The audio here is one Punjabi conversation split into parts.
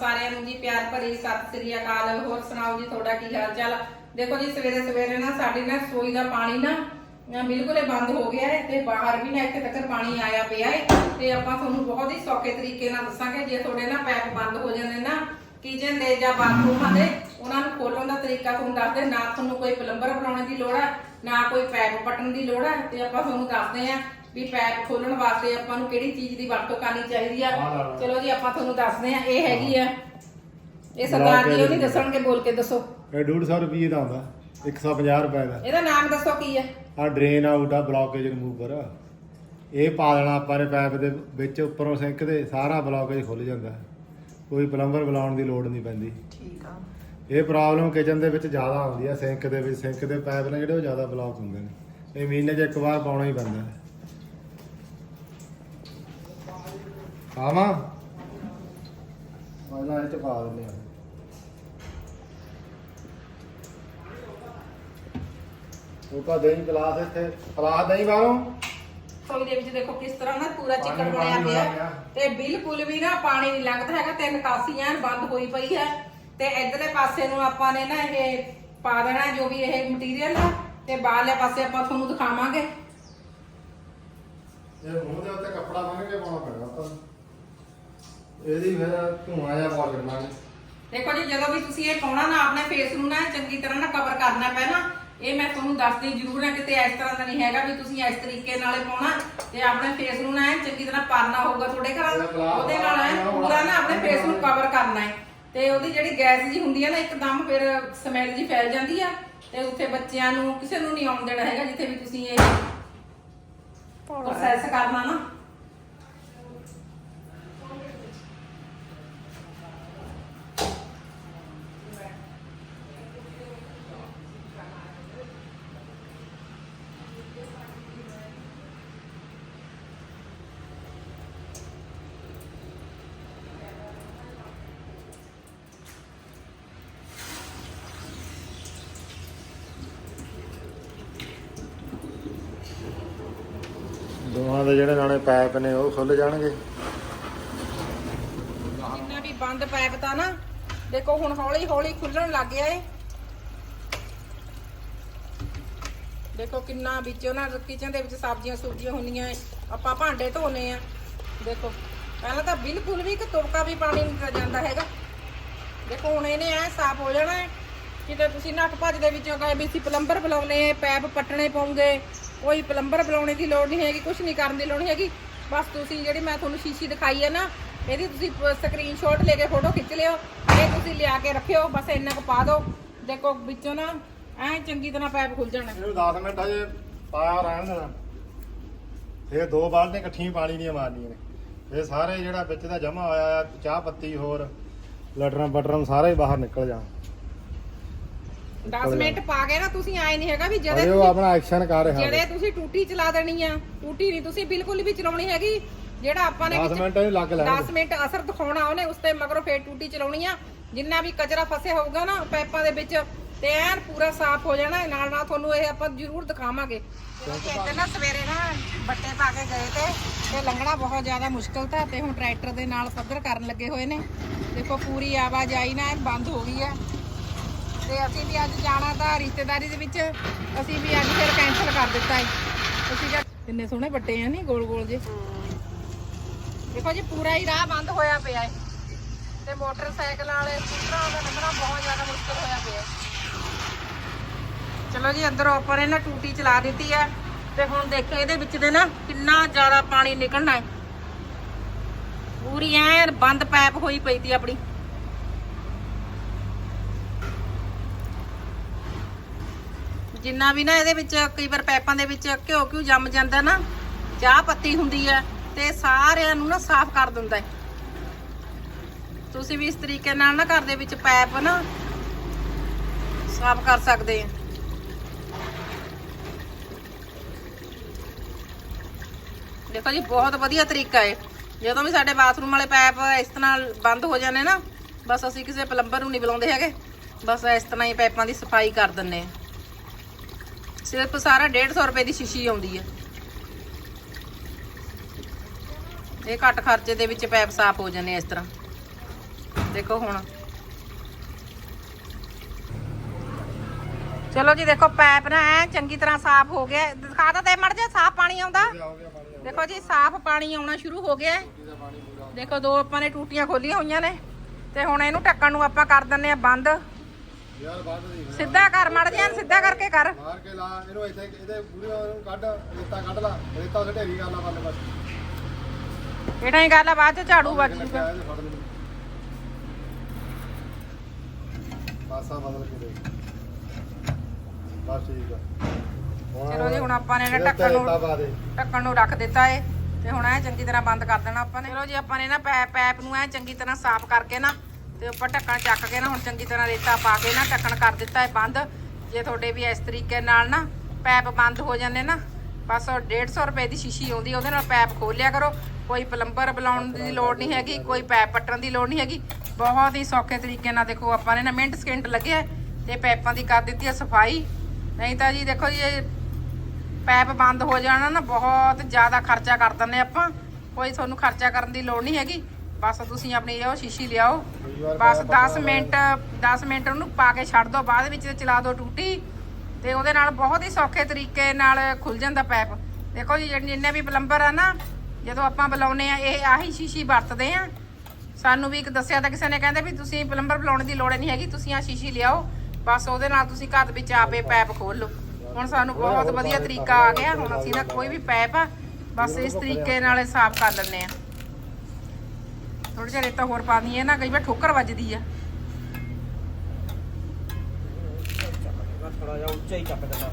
ਸਾਰਿਆਂ ਨੂੰ ਜੀ ਪਿਆਰ ਭਰੀ ਸਤਿ ਸ੍ਰੀ ਅਕਾਲ। ਹੋਰ ਸੁਣਾਓ ਜੀ, ਤੁਹਾਡਾ ਕੀ ਹਾਲ ਚਾਲ? ਦੇਖੋ ਜੀ, ਸਵੇਰੇ ਸਵੇਰੇ ਨਾ ਸਾਡੀ ਨਾ ਸੋਈ ਦਾ ਪਾਣੀ ਨਾ ਬਿਲਕੁਲ ਹੀ ਬੰਦ ਹੋ ਗਿਆ ਹੈ ਤੇ ਬਾਹਰ ਵੀ ਨਾ ਇੱਥੇ ਤੱਕ ਪਾਣੀ ਆਇਆ ਪਿਆ ਹੈ ਤੇ ਆਪਾਂ ਤੁਹਾਨੂੰ ਬਹੁਤ ਹੀ ਸੌਖੇ ਤਰੀਕੇ ਨਾਲ ਦੱਸਾਂਗੇ, ਜੇ ਤੁਹਾਡੇ ਨਾ ਪੈਪ ਬੰਦ ਹੋ ਜਾਂਦੇ ਨਾ ਕਿਚਨ ਦੇ ਜਾਂ ਬਾਥਰੂਮਾਂ ਦੇ, ਉਹਨਾਂ ਨੂੰ ਖੋਲਣ ਦਾ ਤਰੀਕਾ ਤੁਹਾਨੂੰ ਦੱਸਦੇ ਨਾ ਤੁਹਾਨੂੰ ਕੋਈ ਪਲੰਬਰ ਬਣਾਉਣ ਦੀ ਲੋੜ ਹੈ, ਨਾ ਕੋਈ ਪੈਪ ਪਟਣ ਦੀ ਲੋੜ ਹੈ ਤੇ ਆਪਾਂ ਤੁਹਾਨੂੰ ਦੱਸਦੇ ਆਂ ਵੀ ਪੈਪ ਖੋਲਣ ਵਾਸਤੇ ਆਪਾਂ ਨੂੰ ਕਿਹੜੀ ਚੀਜ਼ ਦੀ ਵਰਤੋਂ ਕਰਨੀ ਚਾਹੀਦੀ ਆ। ਚਲੋ ਜੀ ਆਪਾਂ ਤੁਹਾਨੂੰ ਦੱਸਦੇ ਆਂ ਇਹ ਹੈਗੀ ਆ। ਇਹ ਸਰਦਾਰ ਜੀ ਉਹ ਨਹੀਂ ਦੱਸਣਗੇ ਬੋਲ ਕੇ ਦੱਸੋ। ਇਹ 150 ਰੁਪਏ ਦਾ ਹੁੰਦਾ 150 ਰੁਪਏ ਦਾ। ਇਹਦਾ ਨਾਮ ਦੱਸੋ ਕੀ ਹੈ ਆ? ਡਰੇਨ ਆਊਟ ਆ ਬਲੌਕੇਜ ਰਿਮੂਵਰ ਇਹ ਪਾ ਦੇਣਾ ਆਪਾਂ ਨੇ ਪਾਈਪ ਦੇ ਵਿੱਚ ਉੱਪਰੋਂ ਸਿੰਕ ਦੇ ਸਾਰਾ ਬਲੌਕੇਜ ਖੁੱਲ ਜਾਂਦਾ। ਕੋਈ ਪਲੰਬਰ ਬੁਲਾਉਣ ਦੀ ਲੋੜ ਨਹੀਂ ਪੈਂਦੀ। ਠੀਕ ਆ। ਇਹ ਪ੍ਰੋਬਲਮ ਕਿਚਨ ਦੇ ਵਿੱਚ ਜ਼ਿਆਦਾ ਆਉਂਦੀ ਆ ਸਿੰਕ ਦੇ ਵਿੱਚ ਸਿੰਕ ਦੇ ਪਾਈਪ ਨੇ ਜਿਹੜੇ ਉਹ ਜ਼ਿਆਦਾ ਬਲੌਕ ਹੁੰਦੇ ਨੇ। ਇਹ ਮਹੀਨੇ 'ਚ ਇੱਕ ਵਾਰ ਪਾਉਣਾ ਹੀ ਪੈਂਦਾ। ਹੈ ਆਵਾਂ। ਆਜਾ ਇਹ ਚ ਪਾ ਦਿੰਦੇ ਆ। ਉਹ ਕਾ ਦਹੀਂ ਗਲਾਸ ਇੱਥੇ ਗਲਾਸ ਦਹੀਂ ਬਾਹਰੋਂ। ਸੋਈ ਦੇ ਵਿੱਚ ਦੇਖੋ ਕਿਸ ਤਰ੍ਹਾਂ ਨਾ ਪੂਰਾ ਚਿੱਕੜ ਪਾਣੀ ਬਣਿਆ ਪਿਆ। ਤੇ ਬਿਲਕੁਲ ਵੀ ਨਾ ਪਾਣੀ ਨਹੀਂ ਲੰਘਦਾ ਹੈਗਾ ਤੇ ਨਿਕਾਸੀ ਐਨ ਬੰਦ ਹੋਈ ਪਈ ਹੈ। ਤੇ ਇਧਰਲੇ ਪਾਸੇ ਨੂੰ ਆਪਾਂ ਨੇ ਨਾ ਇਹ ਪਾ ਦੇਣਾ ਜੋ ਵੀ ਇਹ ਮਟੀਰੀਅਲ ਆ ਤੇ ਬਾਹਰਲੇ ਪਾਸੇ ਆਪਾਂ ਤੁਹਾਨੂੰ ਦਿਖਾਵਾਂਗੇ। ਇਹ ਮੂੰਹ ਦੇ ਉੱਤੇ ਕੱਪੜਾ ਬੰਨ ਕੇ ਪਾਉਣਾ ਪੈਣਾ ਨੂੰ। ਇਹਦੀ ਫਿਰ ਧੂਆਂ ਜਿਹਾ ਪਾ ਕਰਨਾ ਦੇਖੋ ਜੀ ਜਦੋਂ ਵੀ ਤੁਸੀਂ ਇਹ ਪਾਉਣਾ ਨਾ ਆਪਣੇ ਫੇਸ ਨੂੰ ਨਾ ਚੰਗੀ ਤਰ੍ਹਾਂ ਨਾ ਕਵਰ ਕਰਨਾ ਪੈਣਾ ਇਹ ਮੈਂ ਤੁਹਾਨੂੰ ਦੱਸਦੀ ਜ਼ਰੂਰ ਹਾਂ ਕਿਤੇ ਇਸ ਤਰ੍ਹਾਂ ਦਾ ਨਹੀਂ ਹੈਗਾ ਵੀ ਤੁਸੀਂ ਇਸ ਤਰੀਕੇ ਨਾਲ ਇਹ ਪਾਉਣਾ ਤੇ ਆਪਣੇ ਫੇਸ ਨੂੰ ਨਾ ਚੰਗੀ ਤਰ੍ਹਾਂ ਪਾਰਨਾ ਹੋਊਗਾ ਤੁਹਾਡੇ ਘਰ ਉਹਦੇ ਨਾਲ ਐਨ ਪੂਰਾ ਨਾ ਆਪਣੇ ਫੇਸ ਨੂੰ ਕਵਰ ਕਰਨਾ ਹੈ ਤੇ ਉਹਦੀ ਜਿਹੜੀ ਗੈਸ ਜੀ ਹੁੰਦੀ ਹੈ ਨਾ ਇੱਕਦਮ ਫਿਰ ਸਮੈਲ ਜੀ ਫੈਲ ਜਾਂਦੀ ਆ ਤੇ ਉੱਥੇ ਬੱਚਿਆਂ ਨੂੰ ਕਿਸੇ ਨੂੰ ਨਹੀਂ ਆਉਣ ਦੇਣਾ ਹੈਗਾ ਜਿੱਥੇ ਵੀ ਤੁਸੀਂ ਇਹ ਪ੍ਰੋਸੈਸ ਕਰਨਾ ਨਾ। ਦੇ ਜਿਹੜੇ ਨਾਲੇ ਪਾਈਪ ਨੇ ਉਹ ਖੁੱਲ ਜਾਣਗੇ। ਜਿੰਨਾ ਵੀ ਬੰਦ ਪਾਈਪ ਤਾਂ ਨਾ, ਦੇਖੋ ਹੁਣ ਹੌਲੀ ਹੌਲੀ ਖੁੱਲਣ ਲੱਗ ਗਿਆ ਏ। ਦੇਖੋ ਕਿੰਨਾ ਵਿੱਚੋਂ ਨਾ ਕਿਚਨ ਦੇ ਵਿੱਚ ਸਬਜ਼ੀਆਂ ਸੁਬਜ਼ੀਆਂ ਹੁੰਦੀਆਂ ਏ। ਆਪਾਂ ਭਾਂਡੇ ਧੋਨੇ ਆ। ਦੇਖੋ, ਪਹਿਲਾਂ ਤਾਂ ਬਿਲਕੁਲ ਵੀ ਇੱਕ ਤੁਪਕਾ ਵੀ ਪਾਣੀ ਨਹੀਂ ਜਾਂਦਾ ਹੈਗਾ। ਦੇਖੋ ਹੁਣ ਇਹਨੇ ਐ ਸਾਫ਼ ਹੋ ਜਾਣਾ ਹੈ ਕਿਤੇ ਤੁਸੀਂ ਨੱਠ ਭੱਜ ਦੇ ਵਿੱਚੋਂ ਗਏ ਵੀ ਅਸੀਂ ਪਲੰਬਰ ਬੁਲਾਉਨੇ ਪੈਪ ਪੱਟਣੇ ਪਾਉਂਗੇ ਕੋਈ ਪਲੰਬਰ ਬੁਲਾਉਣੇ ਦੀ ਲੋੜ ਨਹੀਂ ਹੈਗੀ ਕੁਝ ਨਹੀਂ ਕਰਨ ਦੀ ਲੋੜ ਨਹੀਂ ਹੈਗੀ। ਬਸ ਤੁਸੀਂ ਜਿਹੜੀ ਮੈਂ ਤੁਹਾਨੂੰ ਸ਼ੀਸ਼ੀ ਦਿਖਾਈ ਹੈ ਨਾ, ਇਹਦੀ ਤੁਸੀਂ ਸਕਰੀਨਸ਼ਾਟ ਲੈ ਕੇ ਫੋਟੋ ਖਿੱਚ ਲਿਓ, ਇਹ ਤੁਸੀਂ ਲਿਆ ਕੇ ਰੱਖਿਓ, ਬਸ ਇੰਨਾ ਕੁ ਪਾ ਦਿਓ। ਦੇਖੋ ਵਿੱਚੋਂ ਨਾ, ਐ ਚੰਗੀ ਤਰ੍ਹਾਂ ਪੈਪ ਖੁੱਲ ਜਾਣਾ। ਇਹਨੂੰ 10 ਮਿੰਟ ਹਜੇ ਪਾਇਆ ਰਹਿਣ ਦੇਣਾ। ਇਹ ਦੋ ਬਾਲਟੀਆਂ ਇਕੱਠੀਆਂ ਪਾਣੀ ਦੀਆਂ ਮਾਰਨੀਆਂ ਨੇ। ਇਹ ਸਾਰੇ ਜਿਹੜਾ ਵਿੱਚ ਦਾ ਜਮਾ ਹੋਇਆ ਚਾਹ ਪੱਤੀ ਹੋਰ ਲਟਰਾਂ ਬਟਰਾਂ ਸਾਰੇ ਬਾਹਰ ਨਿਕਲ ਜਾਣ। 10 ਮਿੰਟ ਪਾ ਕੇ ਨਾ ਤੁਸੀਂ ਆਏ ਨਹੀਂ ਹੈਗਾ ਵੀ ਜਦੇ ਉਹ ਆਪਣਾ ਐਕਸ਼ਨ ਕਰ ਰਿਹਾ ਜਿਹੜੇ ਤੁਸੀਂ ਟੂਟੀ ਚਲਾ ਦੇਣੀ ਆ ਟੂਟੀ ਨਹੀਂ ਤੁਸੀਂ ਬਿਲਕੁਲ ਵੀ ਚਲਾਉਣੀ ਹੈਗੀ ਜਿਹੜਾ ਆਪਾਂ ਨੇ 10 ਵਿੱਚ ਮਿੰਟ ਇਹ ਲੱਗ ਲੈਣ 10 ਮਿੰਟ ਅਸਰ ਦਿਖਾਉਣਾ ਉਹਨੇ ਉਸ ਤੇ ਮਗਰੋਂ ਫੇਰ ਟੂਟੀ ਚਲਾਉਣੀ ਆ। ਜਿੰਨਾ ਵੀ ਕਚਰਾ ਫਸਿਆ ਹੋਊਗਾ ਨਾ ਪਾਈਪਾਂ ਦੇ ਵਿੱਚ ਤੇ ਐਨ ਪੂਰਾ ਸਾਫ਼ ਹੋ ਜਾਣਾ ਨਾਲ ਨਾਲ ਤੁਹਾਨੂੰ ਇਹ ਆਪਾਂ ਜ਼ਰੂਰ ਦਿਖਾਵਾਂਗੇ। ਇੱਥੇ ਨਾ ਸਵੇਰੇ ਨਾ ਬੱਟੇ ਪਾ ਕੇ ਗਏ ਤੇ ਤੇ ਲੰਘਣਾ ਬਹੁਤ ਜ਼ਿਆਦਾ ਮੁਸ਼ਕਲ ਤਾਂ ਤੇ ਹੁਣ ਟਰੈਕਟਰ ਦੇ ਨਾਲ ਪੱਧਰ ਕਰਨ ਲੱਗੇ ਹੋਏ ਨੇ। ਦੇਖੋ ਪੂਰੀ ਆਵਾਜਾਈ ਨਾ ਬੰਦ ਹੋ ਗਈ ਹੈ। ਤੇ ਅਸੀਂ ਵੀ ਅੱਜ ਜਾਣਾ ਤਾਂ ਰਿਸ਼ਤੇਦਾਰੀ ਦੇ ਵਿੱਚ। ਅਸੀਂ ਵੀ ਅੱਜ ਫਿਰ ਕੈਨਸਲ ਕਰ ਦਿੱਤਾ ਹੈ। ਤੁਸੀਂ ਕਿਹਾ ਕਿੰਨੇ ਸੋਹਣੇ ਬੱਟੇ ਆ ਨਹੀਂ ਗੋਲ ਗੋਲ ਜੇ। ਦੇਖੋ ਜੀ, ਪੂਰਾ ਹੀ ਰਾਹ ਬੰਦ ਹੋਇਆ ਪਿਆ ਹੈ। ਤੇ ਮੋਟਰਸਾਈਕਲ ਵਾਲੇ, ਸਕੂਟਰਾਂ ਦਾ ਲੰਘਣਾ ਬਹੁਤ ਜ਼ਿਆਦਾ ਮੁਸ਼ਕਲ ਹੋਇਆ ਪਿਆ ਚਲੋ ਜੀ, ਅੰਦਰੋਂ ਆਪਾਂ ਨੇ ਟੂਟੀ ਚਲਾ ਦਿੱਤੀ ਹੈ। ਤੇ ਹੁਣ ਦੇਖੋ ਇਹਦੇ ਵਿੱਚ ਦੇ ਨਾ ਕਿੰਨਾ ਜ਼ਿਆਦਾ ਪਾਣੀ ਨਿਕਲਣਾ ਹੈ। ਪੂਰੀ ਐਨ ਬੰਦ ਪਾਈਪ ਹੋਈ ਪਈ ਤੀ ਆਪਣੀ। ਜਿੰਨਾ ਵੀ ਨਾ ਇਹਦੇ ਵਿੱਚ ਕਈ ਵਾਰ ਪੈਪਾਂ ਦੇ ਵਿੱਚ ਘਿਓ ਘਿਓ ਜੰਮ ਜਾਂਦਾ ਨਾ, ਚਾਹ ਪੱਤੀ ਹੁੰਦੀ ਹੈ ਤੇ ਸਾਰਿਆਂ ਨੂੰ ਨਾ ਸਾਫ਼ ਕਰ ਦਿੰਦਾ ਹੈ। ਤੁਸੀਂ ਵੀ ਇਸ ਤਰੀਕੇ ਨਾਲ ਨਾ ਘਰ ਦੇ ਵਿੱਚ ਪੈਪ ਨਾ ਸਾਫ਼ ਕਰ ਸਕਦੇ ਆ। ਦੇਖੋ ਜੀ, ਬਹੁਤ ਵਧੀਆ ਤਰੀਕਾ ਹੈ। ਜਦੋਂ ਵੀ ਸਾਡੇ ਬਾਥਰੂਮ ਵਾਲੇ ਪੈਪ ਇਸ ਤਰ੍ਹਾਂ ਬੰਦ ਹੋ ਜਾਂਦੇ ਨਾ, ਬਸ ਅਸੀਂ ਕਿਸੇ ਪਲੰਬਰ ਨੂੰ ਨਹੀਂ ਬੁਲਾਉਂਦੇ ਹੈਗੇ। ਬਸ ਇਸ ਤਰ੍ਹਾਂ ਹੀ ਪੈਪਾਂ ਦੀ ਸਫ਼ਾਈ ਕਰ ਦਿੰਨੇ ਆ। ਸਿਰਫ ਸਾਰਾ 150 ਰੁਪਏ ਦੀ ਸ਼ੀਸ਼ੀ ਆਉਂਦੀ ਹੈ ਇਹ ਘੱਟ ਖਰਚੇ ਦੇ ਵਿੱਚ ਪੈਪ ਸਾਫ਼ ਹੋ ਜਾਂਦੇ ਆ ਇਸ ਤਰ੍ਹਾਂ। ਦੇਖੋ ਹੁਣ। ਚਲੋ ਜੀ, ਦੇਖੋ ਪੈਪ ਨਾ ਐ ਚੰਗੀ ਤਰ੍ਹਾਂ ਸਾਫ਼ ਹੋ ਗਿਆ। ਦਿਖਾ ਤਾਂ ਦੇ ਮੜ ਜਾ, ਸਾਫ਼ ਪਾਣੀ ਆਉਂਦਾ। ਦੇਖੋ ਜੀ, ਸਾਫ਼ ਪਾਣੀ ਆਉਣਾ ਸ਼ੁਰੂ ਹੋ ਗਿਆ। ਦੇਖੋ ਦੋ ਆਪਾਂ ਨੇ ਟੂਟੀਆਂ ਖੋਲੀਆਂ ਹੋਈਆਂ ਨੇ। ਤੇ ਹੁਣ ਇਹਨੂੰ ਢੱਕਣ ਨੂੰ ਆਪਾਂ ਕਰ ਦਿੰਨੇ ਆ ਬੰਦ। ਯਾਰ ਬਾਅਦ ਦੀ ਸਿੱਧਾ ਕਰ ਮੜ ਜਾ ਸਿੱਧਾ ਕਰਕੇ ਕਰ। ਮਾਰ ਕੇ ਲਾ ਇਹਨੂੰ ਇੱਥੇ ਇਹਦੇ ਪੂਰੀ ਨੂੰ ਕੱਢ ਰੇਤਾ ਕੱਢ ਲਾ। ਰੇਤਾ ਢੇਰੀ ਕਰ ਲਾ ਬੱਲੇ ਬਸ ਇਹਦਾ ਹੀ ਗੱਲ ਆ ਬਾਅਦ ਚ ਝਾੜੂ ਵੱਜ ਜੂਗਾ। ਪਾਸਾ ਬਦਲ ਕੇ ਦੇ ਬਸ ਠੀਕ ਆ। ਚਲੋ ਜੀ ਹੁਣ ਆਪਾਂ ਨੇ ਇਹਨੇ ਇਹਦੇ ਢੱਕਣ ਨੂੰ ਢੱਕਣ ਨੂੰ ਰੱਖ ਦਿੱਤਾ ਏ। ਤੇ ਹੁਣ ਐ ਚੰਗੀ ਤਰ੍ਹਾਂ ਬੰਦ ਕਰ ਦੇਣਾ ਆਪਾਂ ਨੇ। ਚਲੋ ਜੀ ਆਪਾਂ ਨੇ ਨਾ ਪੈਪ ਪੈਪ ਨੂੰ ਐ ਚੰਗੀ ਤਰ੍ਹਾਂ ਸਾਫ਼ ਕਰਕੇ ਨਾ ਤੇ ਉੱਪਰ ਢੱਕਣ ਚੱਕ ਕੇ ਨਾ ਹੁਣ ਚੰਗੀ ਤਰ੍ਹਾਂ ਰੇਤਾ ਪਾ ਕੇ ਨਾ ਢੱਕਣ ਕਰ ਦਿੱਤਾ ਹੈ ਬੰਦ। ਜੇ ਤੁਹਾਡੇ ਵੀ ਇਸ ਤਰੀਕੇ ਨਾਲ ਨਾ ਪੈਪ ਬੰਦ ਹੋ ਜਾਂਦੇ ਨਾ, ਬਸ ਉਹ 150 ਰੁਪਏ ਦੀ ਸ਼ੀਸ਼ੀ ਆਉਂਦੀ, ਉਹਦੇ ਨਾਲ ਪੈਪ ਖੋਲਿਆ ਕਰੋ। ਕੋਈ ਪਲੰਬਰ ਬੁਲਾਉਣ ਦੀ ਲੋੜ ਨਹੀਂ ਹੈਗੀ, ਕੋਈ ਪੈਪ ਪੱਟਣ ਦੀ ਲੋੜ ਨਹੀਂ ਹੈਗੀ। ਬਹੁਤ ਹੀ ਸੌਖੇ ਤਰੀਕੇ ਨਾਲ ਦੇਖੋ ਆਪਾਂ ਨੇ ਨਾ ਮਿੰਟ ਸਕਿੰਟ ਲੱਗਿਆ ਤੇ ਪੈਪਾਂ ਦੀ ਕਰ ਦਿੱਤੀ ਹੈ ਸਫ਼ਾਈ। ਨਹੀਂ ਤਾਂ ਜੀ ਦੇਖੋ ਜੀ ਪੈਪ ਬੰਦ ਹੋ ਜਾਣਾ ਨਾ ਬਹੁਤ ਜ਼ਿਆਦਾ ਖਰਚਾ ਕਰ ਦਿੰਦੇ ਆਪਾਂ। ਕੋਈ ਤੁਹਾਨੂੰ ਖਰਚਾ ਕਰਨ ਦੀ ਲੋੜ ਨਹੀਂ ਹੈਗੀ। ਬਸ ਤੁਸੀਂ ਆਪਣੀ ਇਹ ਸ਼ੀਸ਼ੀ ਲਿਆਓ। ਬਸ ਪੈਪ 10 ਮਿੰਟ 10 ਮਿੰਟ ਉਹਨੂੰ ਪਾ ਕੇ ਛੱਡ ਦਿਓ ਬਾਅਦ ਵਿੱਚ ਚਲਾ ਦਿਓ ਟੂਟੀ। ਤੇ ਉਹਦੇ ਨਾਲ ਬਹੁਤ ਹੀ ਸੌਖੇ ਤਰੀਕੇ ਨਾਲ ਖੁੱਲ ਜਾਂਦਾ ਪੈਪ। ਦੇਖੋ ਜੀ ਜਿੰਨੇ ਵੀ ਪਲੰਬਰ ਆ ਨਾ ਜਦੋਂ ਆਪਾਂ ਬੁਲਾਉਨੇ ਆ ਇਹ ਆਹੀ ਸ਼ੀਸ਼ੀ ਵਰਤਦੇ ਆ। ਸਾਨੂੰ ਵੀ ਇੱਕ ਦੱਸਿਆ ਤਾਂ ਕਿਸੇ ਨੇ ਕਹਿੰਦੇ ਵੀ ਤੁਸੀਂ ਪਲੰਬਰ ਬੁਲਾਉਣ ਦੀ ਲੋੜ ਨਹੀਂ ਹੈਗੀ ਤੁਸੀਂ ਆ ਸ਼ੀਸ਼ੀ ਲਿਆਓ। ਬਸ ਉਹਦੇ ਨਾਲ ਤੁਸੀਂ ਘਰ ਵਿੱਚ ਆਪੇ ਪੈਪ ਖੋਲ ਲਓ। ਹੁਣ ਸਾਨੂੰ ਬਹੁਤ ਵਧੀਆ ਤਰੀਕਾ ਆ ਗਿਆ ਹੁਣ ਅਸੀਂ ਨਾ ਕੋਈ ਵੀ ਪੈਪ ਆ ਬਸ ਇਸ ਤਰੀਕੇ ਨਾਲ ਸਾਫ਼ ਕਰ ਲੈਂਦੇ ਆ। ਥੋੜੀ ਜਿਹੀ ਰੇਤਾ ਹੋਰ ਪਾ ਦਈਏ ਨਾ ਕਈ ਵਾਰ ਠੋਕਰ ਵੱਜਦੀ ਆ। ਥੋੜਾ ਜਿਹਾ ਉੱਚਾ ਹੀ ਚੱਕ ਦਿੰਦਾ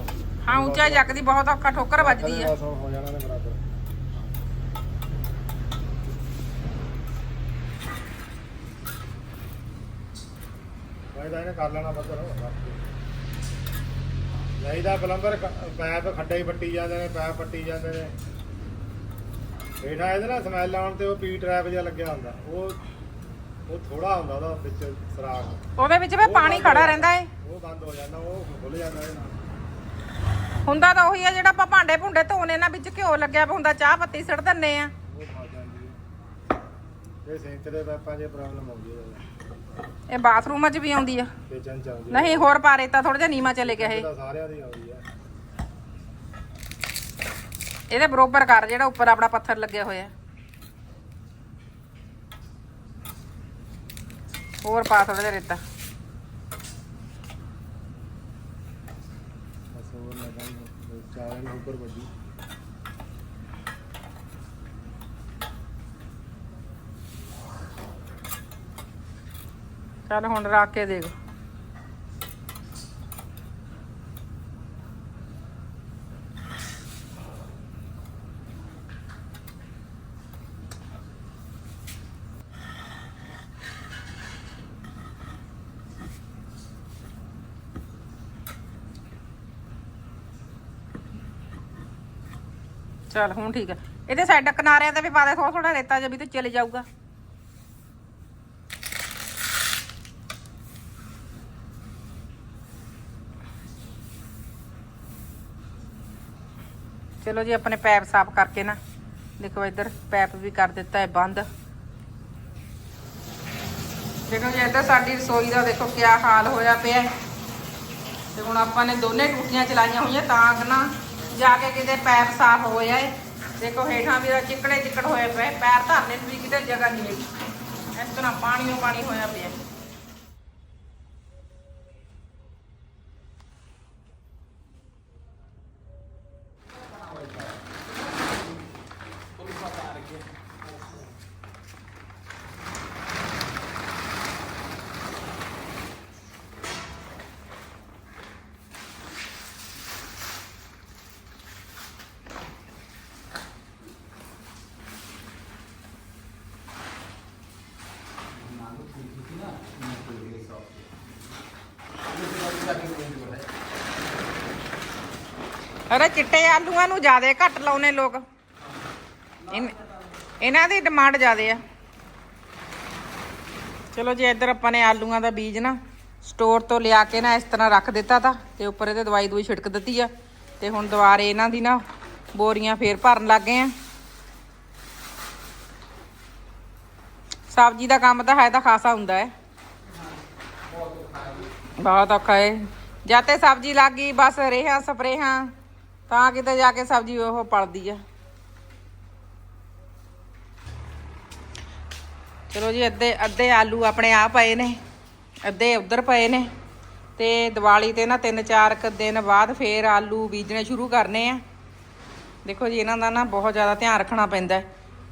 ਹਾਂ ਉੱਚਾ ਜੱਕਦੀ ਬਹੁਤ ਔਖਾ ਠੋਕਰ ਵੱਜਦੀ ਆ। ਬਸ ਹੋ ਜਾਣਾ ਨੇ ਬਰਾਬਰ। ਮੈਂ ਤਾਂ ਇਹਨੇ ਕਰ ਲੈਣਾ ਬੱਦਰ ਨਹੀਂ ਤਾਂ ਪਲੰਬਰ ਕ- ਪੈਪ ਖੱਡੇ ਹੀ ਪੱਟੀ ਜਾਂਦੇ ਨੇ ਪੈਪ ਪੱਟੀ ਜਾਂਦੇ ਨੇ। ਹੇਠਾਂ ਇਹਦੇ ਨਾਲ ਸਮੈਲ ਆਉਣ ਤੇ ਉਹ ਪੀ ਟਰੈਪ ਜਿਹਾ ਲੱਗਿਆ ਹੁੰਦਾ। ਉਹ ਉਹ ਥੋੜਾ ਹੁੰਦਾ ਉਹਦਾ ਵਿੱਚ ਸਰਾਖ। ਉਹਦੇ ਵਿੱਚ ਵੀ ਪਾਣੀ ਖੜਾ ਰਹਿੰਦਾ ਏ। ਉਹ ਬੰਦ ਹੋ ਜਾਂਦਾ ਉਹ ਖੁੱਲ ਜਾਂਦਾ ਇਹਦੇ ਨਾਲ। ਹੁੰਦਾ ਤਾਂ ਉਹੀ ਆ ਜਿਹੜਾ ਆਪਾਂ ਭਾਂਡੇ ਭੁੰਡੇ ਧੋਨੇ ਨਾ ਵਿੱਚ ਘਿਓ ਲੱਗਿਆ ਪਿਆ ਹੁੰਦਾ ਚਾਹ ਪੱਤੀ ਸਿੱਟ ਦਿੰਨੇ ਆ। ਉਹ ਫਸ ਜਾਂਦੀ ਹੈ ਇਹ ਦੇ ਪ੍ਰੋਬਲਮ ਆਉਂਦੀ ਹੈ ਇਹ ਬਾਥਰੂਮਾਂ 'ਚ ਵੀ ਆਉਂਦੀ ਆ। ਕਿਚਨ 'ਚ ਆਉਂਦੀ ਨਹੀਂ ਹੋਰ ਪਾ ਰੇਤਾ ਥੋੜਾ ਜਿਹਾ ਨੀਮਾ ਚਲੇ ਗਿਆ ਇਹ। ਇਹ ਤਾਂ ਸਾਰਿਆਂ ਦੀ ਆਉਂਦੀ ਹੈ ਇਹਦੇ ਬਰੋਬਰ ਕਰ ਜਿਹੜਾ ਉੱਪਰ ਆਪਣਾ ਪੱਥਰ ਲੱਗਿਆ ਹੋਇਆ। ਹੋਰ ਪਾ ਥੋੜਾ ਜਿਹਾ ਰੇਤਾ ਉੱਪਰ ਵੱਡੀ ਚੱਲ ਹੁਣ ਰੱਖ ਕੇ ਦੇਖ। ਚੱਲ ਹੁਣ ਠੀਕ ਹੈ ਇਹਦੇ ਸਾਈਡ ਕਿਨਾਰਿਆਂ ਤੇ ਵੀ ਪਾ ਦੇ ਥੋੜਾ ਥੋੜਾ ਰੇਤਾ ਜਿਹਾ ਵੀ ਤੇ ਚਲੇ ਜਾਊਗਾ। ਚਲੋ ਜੀ, ਆਪਣੇ ਪੈਪ ਸਾਫ਼ ਕਰਕੇ ਨਾ। ਦੇਖੋ ਇੱਧਰ ਪੈਪ ਵੀ ਕਰ ਦਿੱਤਾ ਹੈ ਬੰਦ। ਦੇਖੋ ਜੀ, ਇੱਧਰ ਸਾਡੀ ਰਸੋਈ ਦਾ ਦੇਖੋ ਕਿਆ ਹਾਲ ਹੋਇਆ ਪਿਆ। ਤੇ ਹੁਣ ਆਪਾਂ ਨੇ ਦੋਨੇ ਟੂਟੀਆਂ ਚਲਾਈਆਂ ਹੋਈਆਂ ਤਾਂ ਕਿ ਨਾ ਜਾ ਕੇ ਕਿਤੇ ਪੈਪ ਸਾਫ਼ ਹੋਇਆ ਏ ਦੇਖੋ ਹੇਠਾਂ ਵੀ ਚਿੱਕੜੇ ਚਿੱਕੜ ਹੋਏ ਪਏ, ਪੈਰ ਧਰਨੇ ਨੂੰ ਵੀ ਕਿਤੇ ਜਗ੍ਹਾ ਨਹੀਂ ਹੈਗੀ। ਇਸ ਤਰ੍ਹਾਂ ਪਾਣੀ ਓ ਪਾਣੀ ਹੋਇਆ ਪਿਆ। ਅਰੇ ਚਿੱਟੇ ਆਲੂਆਂ ਨੂੰ ਜ਼ਿਆਦਾ ਘੱਟ ਲਾਉਨੇ ਲੋਕ। ਇਨ- ਇਹਨਾਂ ਦੀ ਡਿਮਾਂਡ ਜ਼ਿਆਦਾ ਆ। ਚਲੋ ਜੀ ਇੱਧਰ ਆਪਾਂ ਨੇ ਆਲੂਆਂ ਦਾ ਬੀਜ ਨਾ ਸਟੋਰ ਤੋਂ ਲਿਆ ਕੇ ਨਾ ਇਸ ਤਰ੍ਹਾਂ ਰੱਖ ਦਿੱਤਾ ਤਾ, ਤੇ ਉੱਪਰ ਇਹਦੇ ਦਵਾਈ ਦੂਈ ਛਿੜਕ ਦਿੱਤੀ ਆ, ਤੇ ਹੁਣ ਦੁਬਾਰੇ ਇਹਨਾਂ ਦੀ ਨਾ ਬੋਰੀਆਂ ਫੇਰ ਭਰਨ ਲੱਗ ਗਏ ਆ। ਸਬਜ਼ੀ ਦਾ ਕੰਮ ਤਾਂ ਹੈ ਤਾਂ ਖਾਸਾ ਹੁੰਦਾ ਹੈ। ਬਹੁਤ ਔਖਾ ਹੈ। ਜਦ ਤੇ ਸਬਜ਼ੀ ਲੱਗ ਗਈ, ਬਸ ਰੇਹਾਂ, ਸਪਰੇਹਾਂ। ਤਾਂ ਕਿਤੇ ਜਾ ਕੇ ਸਬਜ਼ੀ ਉਹ ਪਲਦੀ ਆ। ਚਲੋ ਜੀ, ਅੱਧੇ ਅੱਧੇ ਆਲੂ ਆਪਣੇ ਆ ਪਏ ਨੇ, ਅੱਧੇ ਉਧਰ ਪਏ ਨੇ ਤੇ ਦੀਵਾਲੀ ਤੇ ਨਾ ਤਿੰਨ ਚਾਰ ਕੁ ਦਿਨ ਬਾਅਦ ਫੇਰ ਆਲੂ ਬੀਜਣੇ ਸ਼ੁਰੂ ਕਰਨੇ ਆ। ਦੇਖੋ ਜੀ, ਇਹਨਾਂ ਦਾ ਨਾ ਬਹੁਤ ਜ਼ਿਆਦਾ ਧਿਆਨ ਰੱਖਣਾ ਪੈਂਦਾ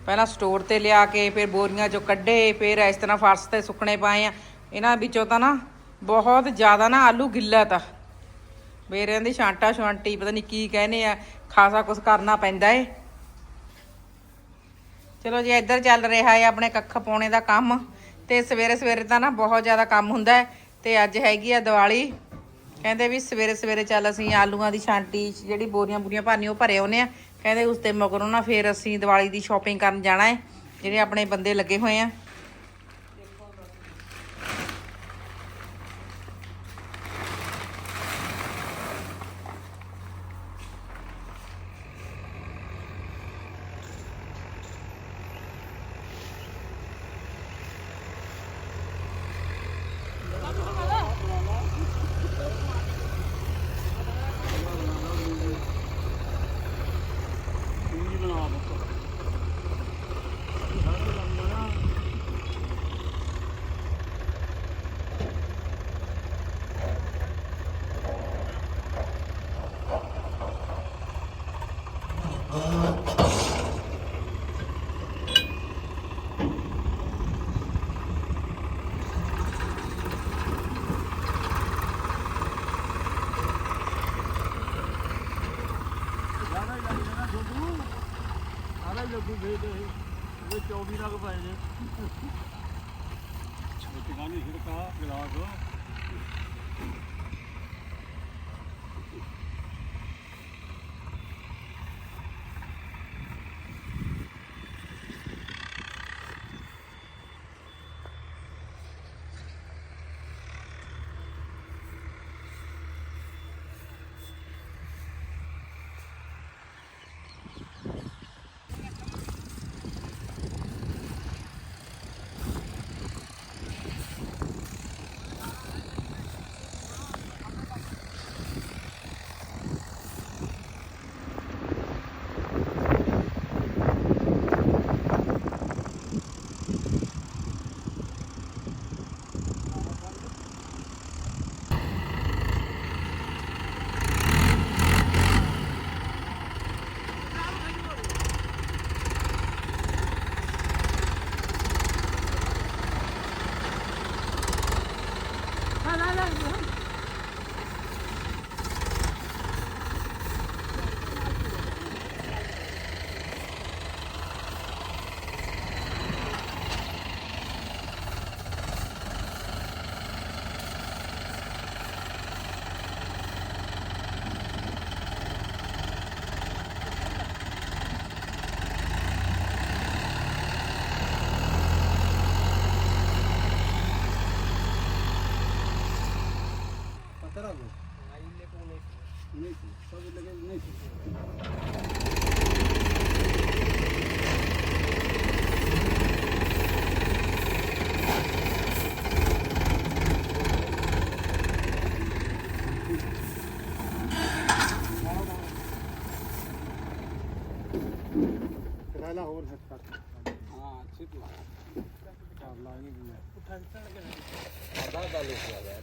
ਪਹਿਲਾਂ ਸਟੋਰ ਤੇ ਲਿਆ ਕੇ ਫਿਰ ਬੋਰੀਆਂ ਚੋਂ ਕੱਢੇ, ਫਿਰ ਇਸ ਤਰ੍ਹਾਂ ਫਰਸ਼ ਤੇ ਸੁੱਕਣੇ ਪਾਏ ਆ। ਇਹਨਾਂ ਵਿੱਚੋਂ ਤਾਂ ਨਾ ਬਹੁਤ ਜ਼ਿਆਦਾ ਨਾ ਆਲੂ ਗਿੱਲਾ ਤਾ ਬੇਰਿਆਂ ਦੀ ਛਾਂਟਾ ਛਾਂਟੀ ਪਤਾ ਨਹੀਂ ਕੀ ਕਹਿੰਦੇ ਆ, ਖਾਸਾ ਕੁਝ ਕਰਨਾ ਪੈਂਦਾ ਏ। ਚਲੋ ਜੀ, ਇੱਧਰ ਚੱਲ ਰਿਹਾ ਹੈ ਆਪਣੇ ਕੱਖ ਪਾਉਣੇ ਦਾ ਕੰਮ, ਤੇ ਸਵੇਰੇ ਸਵੇਰੇ ਤਾਂ ਨਾ ਬਹੁਤ ਜ਼ਿਆਦਾ ਕੰਮ ਹੁੰਦਾ ਹੈ ਤੇ ਅੱਜ ਹੈਗੀ ਆ ਦੀਵਾਲੀ। ਕਹਿੰਦੇ ਵੀ ਸਵੇਰੇ ਸਵੇਰੇ ਚੱਲ ਅਸੀਂ ਆਲੂਆਂ ਦੀ ਛਾਂਟੀ, ਜਿਹੜੀ ਬੋਰੀਆਂ ਬੁਰੀਆਂ ਭਰਨੀ ਉਹ ਭਰੇ ਆਉਨੇ ਆ। ਕਹਿੰਦੇ ਉਸ ਤੇ ਮਗਰੋਂ ਨਾ ਫਿਰ ਅਸੀਂ ਦੀਵਾਲੀ ਦੀ ਸ਼ਾਪਿੰਗ ਕਰਨ ਜਾਣਾ ਹੈ ਜਿਹੜੇ ਆਪਣੇ ਬੰਦੇ ਲੱਗੇ ਹੋਏ ਆ। ਕਿਹੜਾ ਹੋਰ ਛਿੜਕਾ ਕਰ ਹਾਂ ਛਿਪ ਲਾ ਕਰ ਲਾਂਗੇ ਆਦਾ ਦਾ ਲੋਕ ਆ ਗਿਆ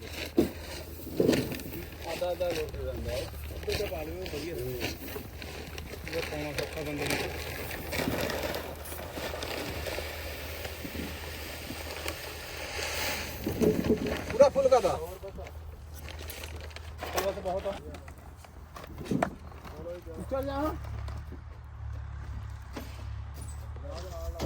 ਆਦਾ ਦਾ ਲੋਕ ਜਾਂਦਾ ਹੈ ਉੱਤੇ ਤੇ ਪਾ ਲਿਓ ਵਧੀਆ ਇਹ ਪਾਉਣਾ ਸੌਖਾ ਬੰਦੇ ਨੂੰ ਪੂਰਾ ਫੁੱਲ ਕਦਾ ਬਸ ਬਹੁਤ